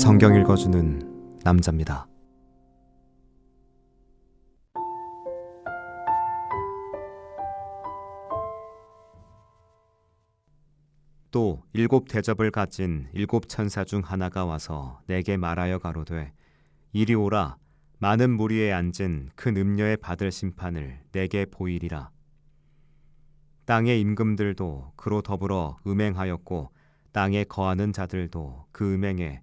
성경 읽어주는 남자입니다. 또 일곱 대접을 가진 일곱 천사 중 하나가 와서 내게 말하여 가로되 이리 오라 많은 무리에 앉은 큰 음녀에 받을 심판을 내게 보이리라 땅의 임금들도 그로 더불어 음행하였고 땅에 거하는 자들도 그 음행에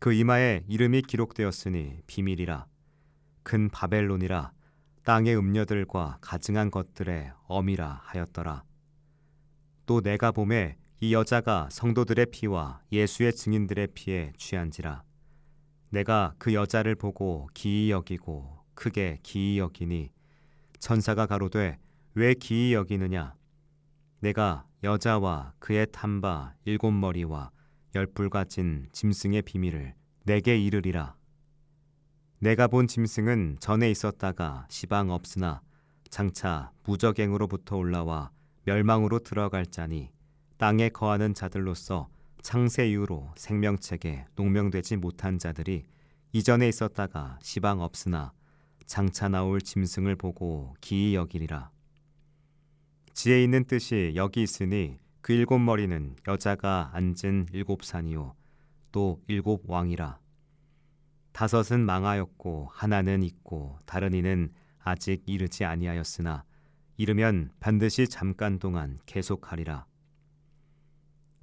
그 이마에 이름이 기록되었으니 비밀이라. 큰 바벨론이라 땅의 음녀들과 가증한 것들의 엄이라 하였더라. 또 내가 봄에 이 여자가 성도들의 피와 예수의 증인들의 피에 취한지라. 내가 그 여자를 보고 기이 여기고 크게 기이 여기니 천사가 가로되 왜 기이 여기느냐? 내가 여자와 그의 탐바 일곱 머리와 열뿔 가진 짐승의 비밀을 내게 이르리라. 내가 본 짐승은 전에 있었다가 시방 없으나 장차 무적행으로부터 올라와 멸망으로 들어갈 자니 땅에 거하는 자들로서 창세 이후로 생명책에 농명되지 못한 자들이 이전에 있었다가 시방 없으나 장차 나올 짐승을 보고 기이 여기리라. 지혜 있는 뜻이 여기 있으니 그 일곱 머리는 여자가 앉은 일곱 산이요 또 일곱 왕이라. 다섯은 망하였고 하나는 있고 다른 이는 아직 이르지 아니하였으나 이르면 반드시 잠깐 동안 계속하리라.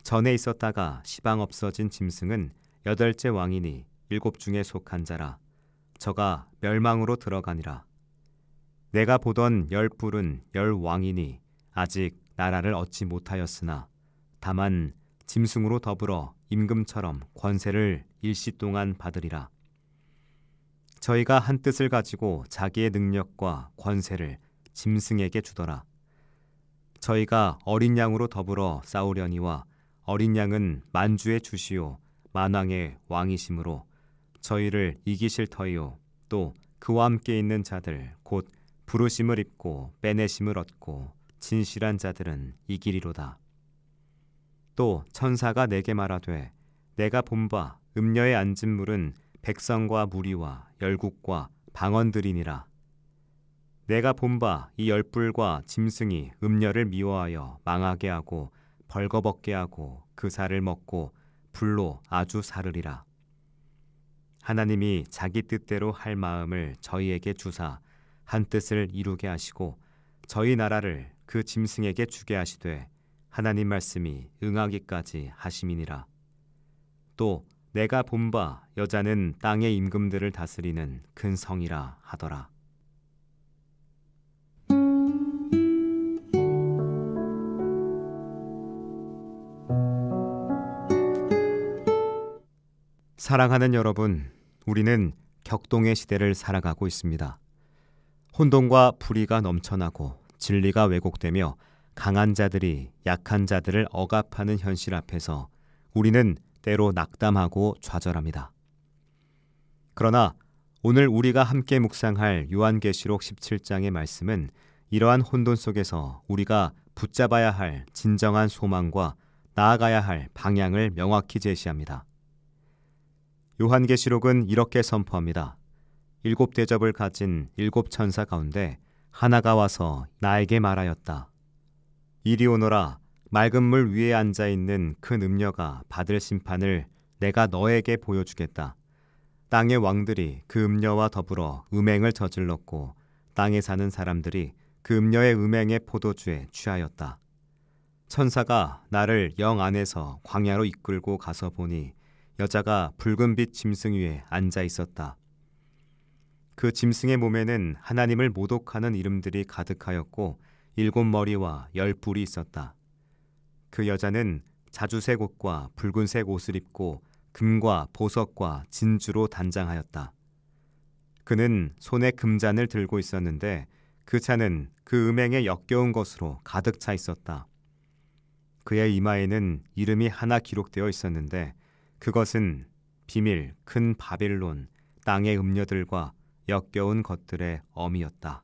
전에 있었다가 시방 없어진 짐승은 여덟째 왕이니 일곱 중에 속한 자라. 저가 멸망으로 들어가니라. 내가 보던 열 뿔은 열 왕이니 아직 나라를 얻지 못하였으나 다만 짐승으로 더불어 임금처럼 권세를 일시 동안 받으리라. 저희가 한 뜻을 가지고 자기의 능력과 권세를 짐승에게 주더라. 저희가 어린 양으로 더불어 싸우려니와 어린 양은 만주의 주시오 만왕의 왕이심으로 저희를 이기실 터이요 또 그와 함께 있는 자들 곧 부르심을 입고 빼내심을 얻고 진실한 자들은 이기리로다. 또 천사가 내게 말하되 내가 본 바 음녀에 앉은 물은 백성과 무리와 열국과 방언들이니라. 내가 본 바 이 열불과 짐승이 음녀를 미워하여 망하게 하고 벌거벗게 하고 그 살을 먹고 불로 아주 사르리라. 하나님이 자기 뜻대로 할 마음을 저희에게 주사 한 뜻을 이루게 하시고 저희 나라를 그 짐승에게 주게 하시되 하나님 말씀이 응하기까지 하심이니라. 또 내가 본 바 여자는 땅의 임금들을 다스리는 큰 성이라 하더라. 사랑하는 여러분, 우리는 격동의 시대를 살아가고 있습니다. 혼돈과 불의가 넘쳐나고 진리가 왜곡되며 강한 자들이 약한 자들을 억압하는 현실 앞에서 우리는 때로 낙담하고 좌절합니다. 그러나 오늘 우리가 함께 묵상할 요한계시록 17장의 말씀은 이러한 혼돈 속에서 우리가 붙잡아야 할 진정한 소망과 나아가야 할 방향을 명확히 제시합니다. 요한계시록은 이렇게 선포합니다. 일곱 대접을 가진 일곱 천사 가운데 하나가 와서 나에게 말하였다. 이리 오너라 맑은 물 위에 앉아 있는 큰 음녀가 받을 심판을 내가 너에게 보여주겠다. 땅의 왕들이 그 음녀와 더불어 음행을 저질렀고 땅에 사는 사람들이 그 음녀의 음행의 포도주에 취하였다. 천사가 나를 영 안에서 광야로 이끌고 가서 보니 여자가 붉은빛 짐승 위에 앉아 있었다. 그 짐승의 몸에는 하나님을 모독하는 이름들이 가득하였고 일곱 머리와 열 뿔이 있었다. 그 여자는 자주색 옷과 붉은색 옷을 입고 금과 보석과 진주로 단장하였다. 그는 손에 금잔을 들고 있었는데 그 잔은 그 음행에 역겨운 것으로 가득 차 있었다. 그의 이마에는 이름이 하나 기록되어 있었는데 그것은 비밀 큰 바빌론 땅의 음녀들과 역겨운 것들의 엄이었다.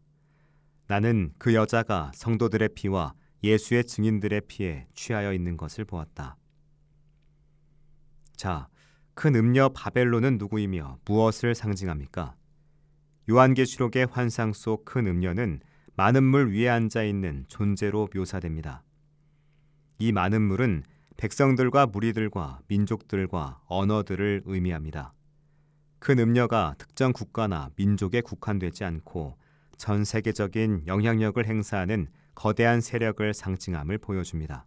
나는 그 여자가 성도들의 피와 예수의 증인들의 피에 취하여 있는 것을 보았다. 자, 큰 음녀 바벨론은 누구이며 무엇을 상징합니까? 요한계시록의 환상 속 큰 음녀는 많은 물 위에 앉아 있는 존재로 묘사됩니다. 이 많은 물은 백성들과 무리들과 민족들과 언어들을 의미합니다. 큰 음녀가 특정 국가나 민족에 국한되지 않고 전 세계적인 영향력을 행사하는 거대한 세력을 상징함을 보여줍니다.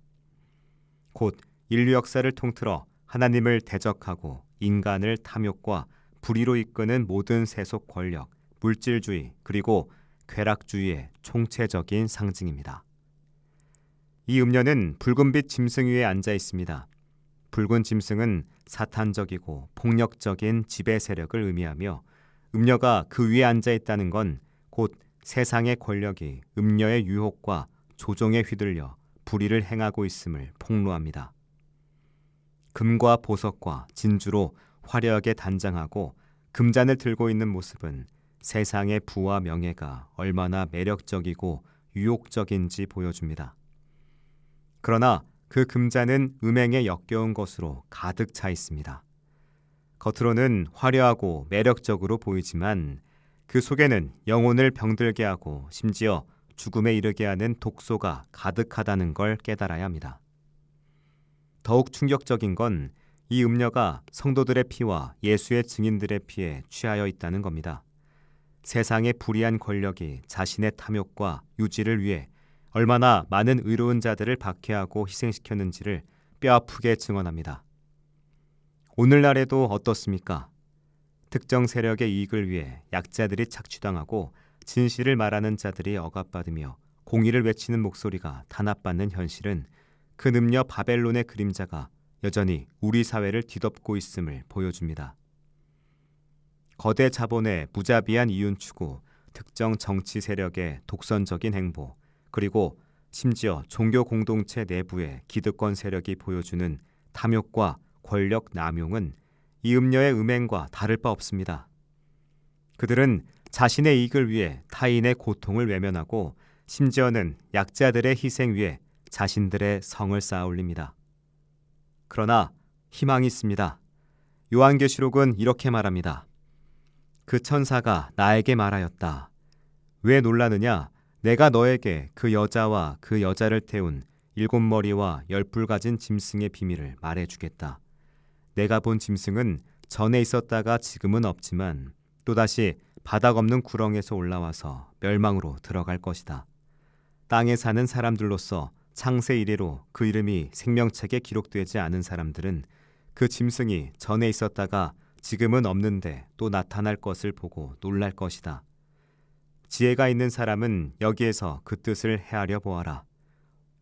곧 인류 역사를 통틀어 하나님을 대적하고 인간을 탐욕과 불의로 이끄는 모든 세속 권력, 물질주의, 그리고 쾌락주의의 총체적인 상징입니다. 이 음녀는 붉은빛 짐승 위에 앉아 있습니다. 붉은 짐승은 사탄적이고 폭력적인 지배 세력을 의미하며 음녀가 그 위에 앉아 있다는 건 곧 세상의 권력이 음녀의 유혹과 조종에 휘둘려 불의를 행하고 있음을 폭로합니다. 금과 보석과 진주로 화려하게 단장하고 금잔을 들고 있는 모습은 세상의 부와 명예가 얼마나 매력적이고 유혹적인지 보여줍니다. 그러나 그 금잔은 음행에 역겨운 것으로 가득 차 있습니다. 겉으로는 화려하고 매력적으로 보이지만 그 속에는 영혼을 병들게 하고 심지어 죽음에 이르게 하는 독소가 가득하다는 걸 깨달아야 합니다. 더욱 충격적인 건 이 음녀가 성도들의 피와 예수의 증인들의 피에 취하여 있다는 겁니다. 세상의 불의한 권력이 자신의 탐욕과 유지를 위해 얼마나 많은 의로운 자들을 박해하고 희생시켰는지를 뼈아프게 증언합니다. 오늘날에도 어떻습니까? 특정 세력의 이익을 위해 약자들이 착취당하고 진실을 말하는 자들이 억압받으며 공의를 외치는 목소리가 탄압받는 현실은 그 늠녀 바벨론의 그림자가 여전히 우리 사회를 뒤덮고 있음을 보여줍니다. 거대 자본의 무자비한 이윤 추구, 특정 정치 세력의 독선적인 행보, 그리고 심지어 종교 공동체 내부의 기득권 세력이 보여주는 탐욕과 권력 남용은 이 음녀의 음행과 다를 바 없습니다. 그들은 자신의 이익을 위해 타인의 고통을 외면하고 심지어는 약자들의 희생 위에 자신들의 성을 쌓아 올립니다. 그러나 희망이 있습니다. 요한계시록은 이렇게 말합니다. 그 천사가 나에게 말하였다. 왜 놀라느냐? 내가 너에게 그 여자와 그 여자를 태운 일곱 머리와 열뿔 가진 짐승의 비밀을 말해주겠다. 내가 본 짐승은 전에 있었다가 지금은 없지만 또다시 바닥 없는 구렁에서 올라와서 멸망으로 들어갈 것이다. 땅에 사는 사람들로서 창세 이래로 그 이름이 생명책에 기록되지 않은 사람들은 그 짐승이 전에 있었다가 지금은 없는데 또 나타날 것을 보고 놀랄 것이다. 지혜가 있는 사람은 여기에서 그 뜻을 헤아려 보아라.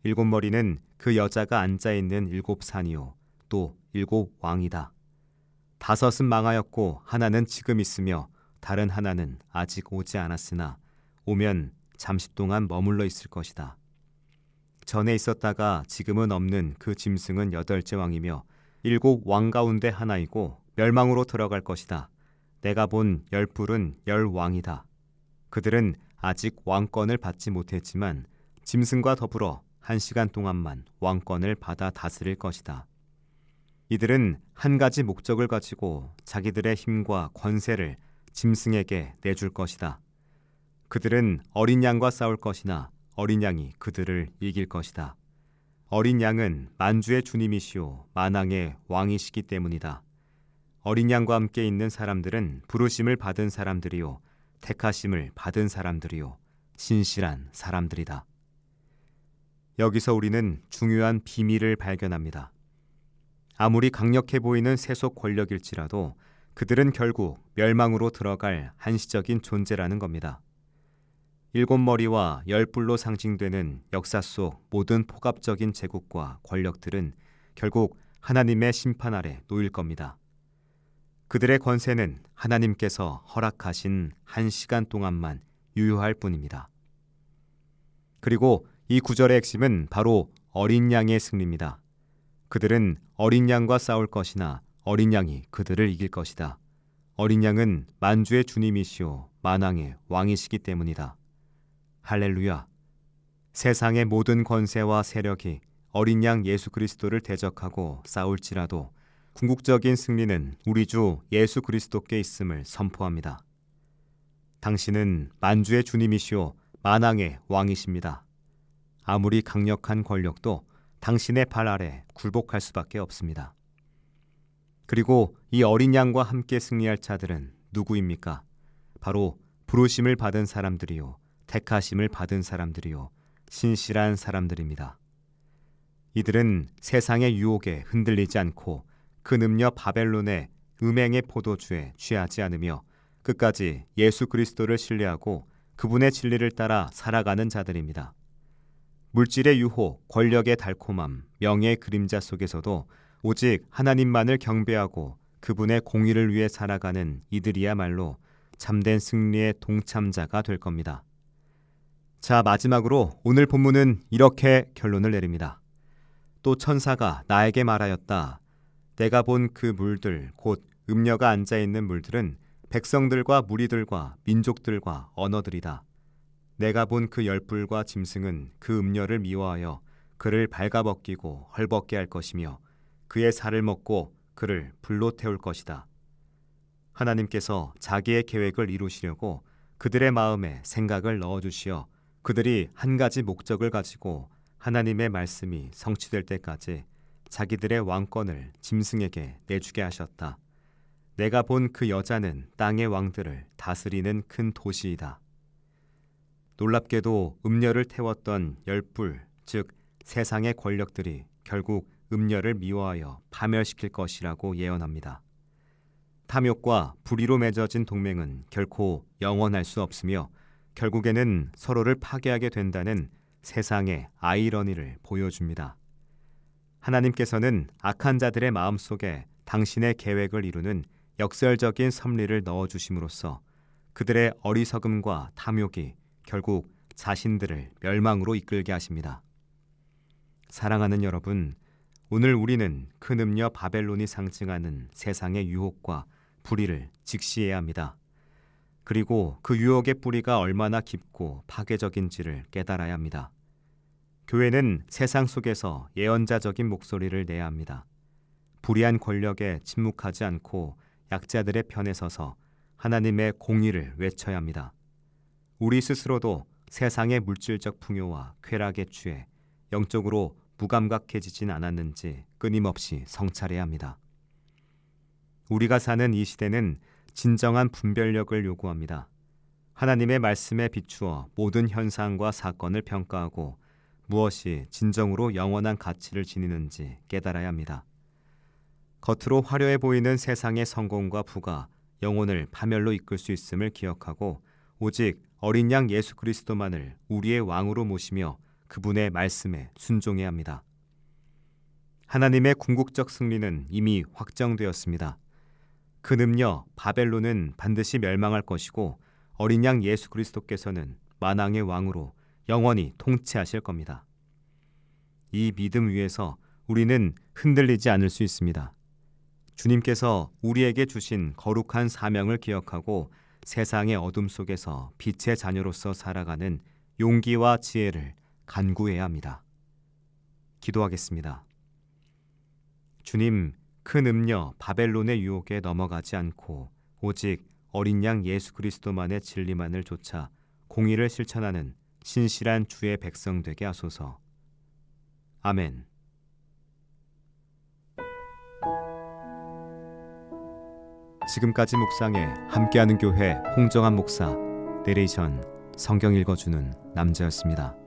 일곱 머리는 그 여자가 앉아 있는 일곱 산이요 또 일곱 왕이다. 다섯은 망하였고 하나는 지금 있으며 다른 하나는 아직 오지 않았으나 오면 잠시 동안 머물러 있을 것이다. 전에 있었다가 지금은 없는 그 짐승은 여덟째 왕이며 일곱 왕 가운데 하나이고 멸망으로 들어갈 것이다. 내가 본 열 불은 열 왕이다. 그들은 아직 왕권을 받지 못했지만 짐승과 더불어 한 시간 동안만 왕권을 받아 다스릴 것이다. 이들은 한 가지 목적을 가지고 자기들의 힘과 권세를 짐승에게 내줄 것이다. 그들은 어린 양과 싸울 것이나 어린 양이 그들을 이길 것이다. 어린 양은 만주의 주님이시오 만왕의 왕이시기 때문이다. 어린 양과 함께 있는 사람들은 부르심을 받은 사람들이요 택하심을 받은 사람들이요 신실한 사람들이다. 여기서 우리는 중요한 비밀을 발견합니다. 아무리 강력해 보이는 세속 권력일지라도 그들은 결국 멸망으로 들어갈 한시적인 존재라는 겁니다. 일곱 머리와 열 뿔로 상징되는 역사 속 모든 폭압적인 제국과 권력들은 결국 하나님의 심판 아래 놓일 겁니다. 그들의 권세는 하나님께서 허락하신 한 시간 동안만 유효할 뿐입니다. 그리고 이 구절의 핵심은 바로 어린 양의 승리입니다. 그들은 어린 양과 싸울 것이나 어린 양이 그들을 이길 것이다. 어린 양은 만주의 주님이시오 만왕의 왕이시기 때문이다. 할렐루야. 세상의 모든 권세와 세력이 어린 양 예수 그리스도를 대적하고 싸울지라도 궁극적인 승리는 우리 주 예수 그리스도께 있음을 선포합니다. 당신은 만주의 주님이시오 만왕의 왕이십니다. 아무리 강력한 권력도 당신의 발 아래 굴복할 수밖에 없습니다. 그리고 이 어린 양과 함께 승리할 자들은 누구입니까? 바로 부르심을 받은 사람들이요, 택하심을 받은 사람들이요, 신실한 사람들입니다. 이들은 세상의 유혹에 흔들리지 않고 그 늠녀 바벨론의 음행의 포도주에 취하지 않으며 끝까지 예수 그리스도를 신뢰하고 그분의 진리를 따라 살아가는 자들입니다. 물질의 유혹, 권력의 달콤함, 명예의 그림자 속에서도 오직 하나님만을 경배하고 그분의 공의를 위해 살아가는 이들이야말로 참된 승리의 동참자가 될 겁니다. 자, 마지막으로 오늘 본문은 이렇게 결론을 내립니다. 또 천사가 나에게 말하였다. 내가 본 그 물들, 곧 음녀가 앉아 있는 물들은 백성들과 무리들과 민족들과 언어들이다. 내가 본 그 열불과 짐승은 그 음녀를 미워하여 그를 발가벗기고 헐벗게 할 것이며 그의 살을 먹고 그를 불로 태울 것이다. 하나님께서 자기의 계획을 이루시려고 그들의 마음에 생각을 넣어 주시어 그들이 한 가지 목적을 가지고 하나님의 말씀이 성취될 때까지 자기들의 왕권을 짐승에게 내주게 하셨다. 내가 본 그 여자는 땅의 왕들을 다스리는 큰 도시이다. 놀랍게도 음녀를 태웠던 열불, 즉 세상의 권력들이 결국 음녀를 미워하여 파멸시킬 것이라고 예언합니다. 탐욕과 불의로 맺어진 동맹은 결코 영원할 수 없으며 결국에는 서로를 파괴하게 된다는 세상의 아이러니를 보여줍니다. 하나님께서는 악한 자들의 마음 속에 당신의 계획을 이루는 역설적인 섭리를 넣어 주심으로써 그들의 어리석음과 탐욕이 결국 자신들을 멸망으로 이끌게 하십니다. 사랑하는 여러분, 오늘 우리는 큰 음녀 바벨론이 상징하는 세상의 유혹과 불의를 직시해야 합니다. 그리고 그 유혹의 뿌리가 얼마나 깊고 파괴적인지를 깨달아야 합니다. 교회는 세상 속에서 예언자적인 목소리를 내야 합니다. 불의한 권력에 침묵하지 않고 약자들의 편에 서서 하나님의 공의를 외쳐야 합니다. 우리 스스로도 세상의 물질적 풍요와 쾌락에 취해 영적으로 무감각해지진 않았는지 끊임없이 성찰해야 합니다. 우리가 사는 이 시대는 진정한 분별력을 요구합니다. 하나님의 말씀에 비추어 모든 현상과 사건을 평가하고 무엇이 진정으로 영원한 가치를 지니는지 깨달아야 합니다. 겉으로 화려해 보이는 세상의 성공과 부가 영혼을 파멸로 이끌 수 있음을 기억하고 오직 어린 양 예수 그리스도만을 우리의 왕으로 모시며 그분의 말씀에 순종해야 합니다. 하나님의 궁극적 승리는 이미 확정되었습니다. 그 늠녀 바벨론은 반드시 멸망할 것이고 어린 양 예수 그리스도께서는 만왕의 왕으로 영원히 통치하실 겁니다. 이 믿음 위에서 우리는 흔들리지 않을 수 있습니다. 주님께서 우리에게 주신 거룩한 사명을 기억하고 세상의 어둠 속에서 빛의 자녀로서 살아가는 용기와 지혜를 간구해야 합니다. 기도하겠습니다. 주님, 큰 음녀 바벨론의 유혹에 넘어가지 않고 오직 어린 양 예수 그리스도만의 진리만을 좇아 공의를 실천하는 신실한 주의 백성 되게 하소서. 아멘. 지금까지 묵상에 함께하는 교회 홍정한 목사 내레이션 성경 읽어주는 남자였습니다.